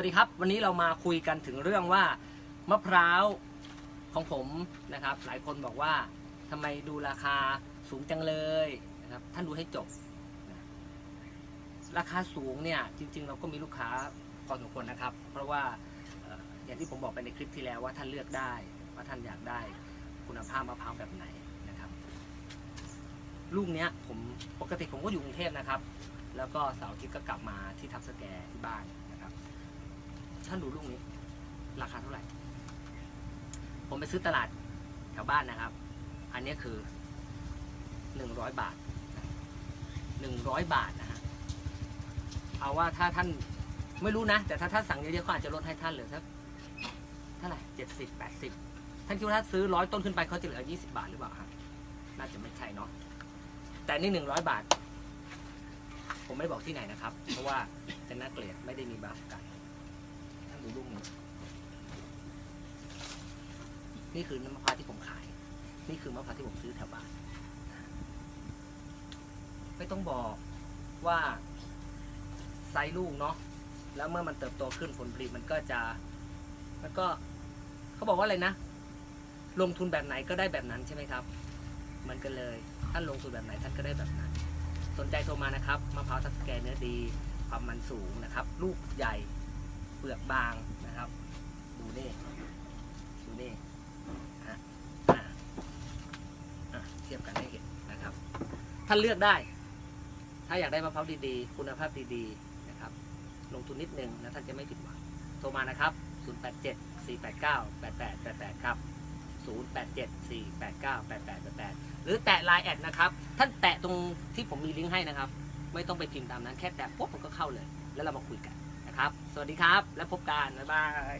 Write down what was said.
วัสดีครับ วันนี้เรามาคุยกันถึงเรื่องว่ามะพร้าวของผมนะครับ หลายคนบอกว่าทำไมดูราคาสูงจังเลยนะครับ ท่านดูให้จบ ราคาสูงเนี่ยจริง ๆ เราก็มีลูกค้าพอสมควรนะครับ เพราะว่าเอ่ออย่างที่ผมบอกไปในคลิปที่แล้วว่าท่านเลือกได้ว่าท่านอยากได้คุณภาพมะพร้าวแบบไหนนะครับลูกเนี้ยผมปกติผมก็อยู่กรุงเทพนะครับ แล้วก็เสาร์อาทิตย์ก็กลับมาที่ทับสแกที่บ้านนะครับ ท่านดูลูกนี้ ราคาเท่าไหร่ ผมไปซื้อตลาดแถวบ้านนะครับ อันนี้คือหนึ่งร้อยบาทหนึ่งร้อยบาทนะฮะเอาว่าถ้าท่านไม่รู้นะ แต่ถ้าท่านสั่งเยอะๆก็อาจจะลดให้ท่านเหลือสักเท่าไหร่เจ็ดสิบแปดสิบท่านคิดว่าถ้าซื้อร้อยต้นขึ้นไปเขาจะเหลือยี่สิบาทหรือเปล่าครับน่าจะไม่ใช่เนาะแต่นี่หนึ่งร้อยบาท ผมไม่บอกที่ไหนนะครับ เพราะว่าจะน่าเกลียดไม่ได้มีบัฟกัน ดูลูกนี้นี่คือน้ำมะพร้าวที่ผมขาย นี่คือมะพร้าวที่ผมซื้อแถวบ้าน ไม่ต้องบอกว่าไซส์ลูกเนาะ แล้วเมื่อมันเติบโตขึ้นผลผลิตมันก็จะ แล้วก็เขาบอกว่าอะไรนะ ลงทุนแบบไหนก็ได้แบบนั้นใช่ไหมครับ เหมือนกันเลย ท่านลงทุนแบบไหนท่านก็ได้แบบนั้น สนใจโทรมานะครับ มะพร้าวทับแกเนื้อดี ความมันสูงนะครับ ลูกใหญ่ เปลือกบางนะครับ ดูนี่ดูนี่ฮะอะอะเทียบกันให้เห็นนะครับ ท่านเลือกได้ ถ้าอยากได้มะพร้าวดีๆ คุณภาพดีๆนะครับ ลงทุนนิดนึงแล้วท่านจะไม่ผิดหวังโทรมานะครับ 087 489 8888 ครับ 087 489 8888 หรือแตะไลน์แอดนะครับ ท่านแตะตรงที่ผมมีลิงก์ให้นะครับ ไม่ต้องไปพิมพ์ตามนั้น แค่แตะปุ๊บมันก็เข้าเลย แล้วเรามาคุยกัน ครับ สวัสดีครับ แล้วพบกัน บ๊ายบาย